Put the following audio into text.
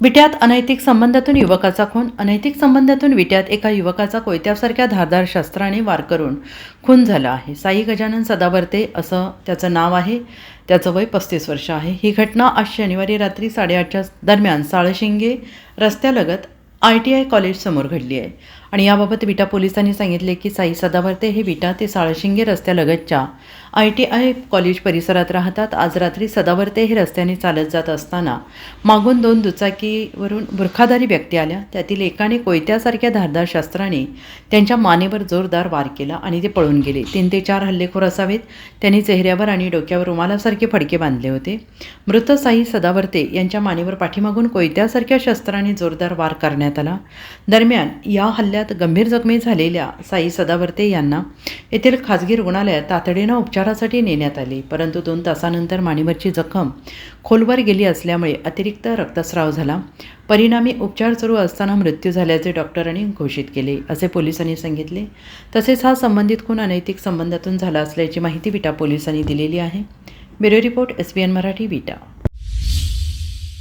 विट्यात अनैतिक संबंधातून युवकाचा खून अनैतिक संबंधातून विट्यात एका युवकाचा कोयत्यासारख्या धारदार शस्त्राने वार करून खून झाला आहे. साई गजानन सदावर्ते असं त्याचं नाव आहे. त्याचं वय पस्तीस वर्ष आहे. ही घटना आज शनिवारी रात्री साडेआठच्या दरम्यान साळशिंगे रस्त्यालगत आय टी आय कॉलेजसमोर घडली आहे. आणि याबाबत विटा पोलिसांनी सांगितले की साई सदावर्ते हे विटा ते साळशिंगे रस्त्यालगतच्या आय टी आय कॉलेज परिसरात राहतात. आज रात्री सदावर्ते हे रस्त्याने चालत जात असताना मागून दोन दुचाकीवरून बुरखादारी व्यक्ती आल्या. त्यातील एकाने कोयत्यासारख्या धारदार शस्त्राने त्यांच्या मानेवर जोरदार वार केला आणि ते पळून गेले. तीन ते चार हल्लेखोर असावेत. त्यांनी चेहऱ्यावर आणि डोक्यावर रुमालासारखे फडके बांधले होते. मृत साई सदावर्ते यांच्या मानेवर पाठीमागून कोयत्यासारख्या शस्त्राने जोरदार वार करण्यात आला. दरम्यान या हल्ल्यात गंभीर जखमी झालेल्या साई सदावर्ते यांना येथील खाजगी रुग्णालयात तातडीनं उपचारासाठी नेण्यात आले. परंतु दोन तासानंतर मानेवरची जखम खोलवर गेली असल्यामुळे अतिरिक्त रक्तस्राव झाला. परिणामी उपचार सुरू असताना मृत्यू झाल्याचे डॉक्टरांनी घोषित केले. असे पोलिसांनी सांगितले. तसेच हा संबंधित खून अनैतिक संबंधातून झाला असल्याची माहिती विटा पोलिसांनी दिलेली आहे. Bureau report S B N Marathi Vita.